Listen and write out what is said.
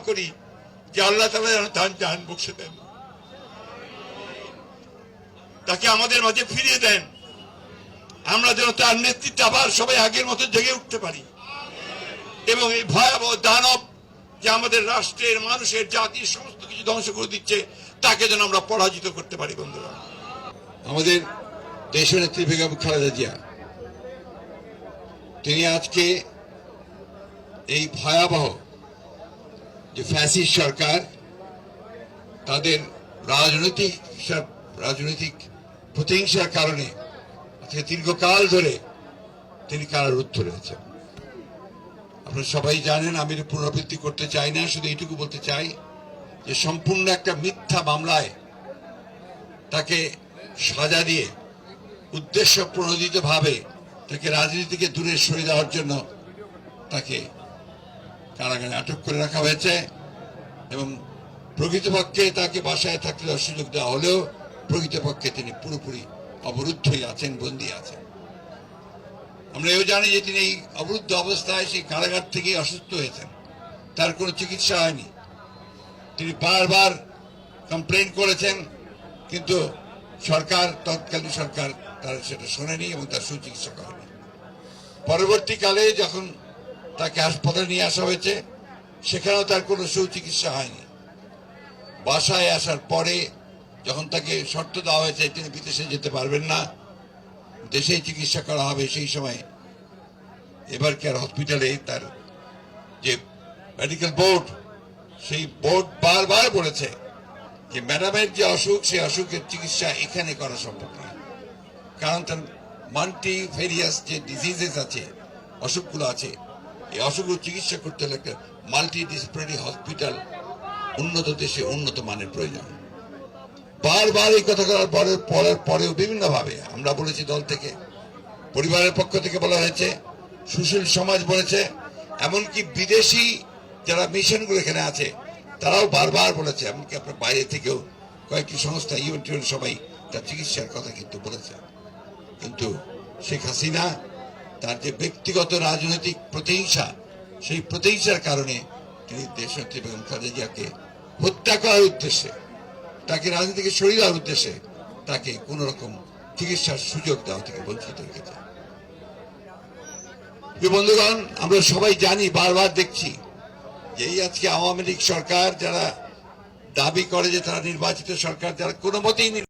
করি যে আল্লাহ তালা যেন তার জান বসে দেন। তাকে আমাদের মাঝে ফিরিয়ে দেন। আমরা যেন তার নেতৃত্বে আবার সবাই আগের মতো জেগে উঠতে পারি। এবং এই ভয়াবহ দানব যে আমাদের রাষ্ট্রের, মানুষের, জাতির সমস্ত কিছু ধ্বংস করে দিচ্ছে, তাকে যেন আমরা পরাজিত করতে পারি, বন্ধুরা। আমাদের দেশনেত্রী বেগম খালেদা জিয়া, তিনি আজকে এই ভয়াবহ যে ফ্যাসিস সরকার, তাদের রাজনৈতিক সব রাজনৈতিক প্রতিহিংসার কারণে আজকে দীর্ঘকাল ধরে তিনি কারারুদ্ধ রয়েছেন। আপনারা সবাই জানেন, আমি পুনরাবৃত্তি করতে চাই না, শুধু এইটুকু বলতে চাই যে সম্পূর্ণ একটা মিথ্যা মামলায় তাকে সাজা দিয়ে উদ্দেশ্য প্রণোদিত ভাবে তাকে রাজনীতিকে দূরে সরে দেওয়ার জন্য তাকে কারাগারে আটক করে রাখা হয়েছে এবং প্রকৃতপক্ষে তাকে বাসায় থাকতে দেওয়ার সুযোগ দেওয়া হলেও প্রকৃতপক্ষে তিনি পুরোপুরি অবরুদ্ধই আছেন, বন্দী আছেন। আমরা এও জানি যে তিনি এই অবরুদ্ধ অবস্থায় সেই কারাগার থেকেই অসুস্থ হয়েছেন। তার কোনো চিকিৎসা হয়নি। তিনি বারবার কমপ্লেন করেছেন, কিন্তু সরকার, তৎকালীন সরকার তার সেটা শোনেনি এবং তার সুচিকিৎসা করেনি। পরবর্তীকালে যখন তাকে হাসপাতালে নিয়ে আসা হয়েছে। সেখানেও তার কোনো সুচিকিৎসা হয়নি। বাসায় আসার পরে যখন তাকে শর্ত দেওয়া হয়েছে, তিনি বিদেশে যেতে পারবেন না, দেশেই চিকিৎসা করা হবে সেই সময়। এবার কেয়ার হসপিটালে তার যে মেডিকেল বোর্ড সেই বোর্ড বারবার বলেছে যে ম্যাডামের যে অসুখ, সেই অসুখের চিকিৎসা এখানে করা সম্ভব নয় কারণ তার মাল্টি ভেরিয়াস যে ডিজিজেস আছে, অসুখগুলো আছে এই অসুখগুলো চিকিৎসা করতে হলে একটা মাল্টি ডিসিপ্লিনারি হসপিটাল উন্নত দেশে উন্নত মানের প্রয়োজন। বারবার এই কথা করার পরে পরের পরেও বিভিন্ন ভাবে আমরা বলেছি দল থেকে, পরিবারের পক্ষ থেকে বলা হয়েছে, সুশীল সমাজ বলেছে, এমনকি বিদেশি যারা মিশনগুলো এখানে আছে, তারাও বারবার বলেছে, এমনকি আপনার বাইরে থেকেও কয়েকটি সংস্থা ইউএন সবাই তার চিকিৎসার কথা কিন্তু বলেছে। কিন্তু শেখ হাসিনা তার যে ব্যক্তিগত রাজনৈতিক প্রতিহিংসা, সেই প্রতিহিংসার কারণে তিনি দেশনেত্রী বেগম খালেদাজিয়াকে হত্যা করার উদ্দেশ্যে, তাকে রাজনীতি থেকে সরিয়ে দেওয়ার উদ্দেশ্যে তাকে কোন রকম চিকিৎসার সুযোগ দেওয়া থেকে বঞ্চিত রেখেছে। বন্ধুগণ, আমরা সবাই জানি, বারবার দেখছি যে এই আজকে আওয়ামী লীগ সরকার যারা দাবি করে যে তারা নির্বাচিত সরকার, যারা কোনো মতেই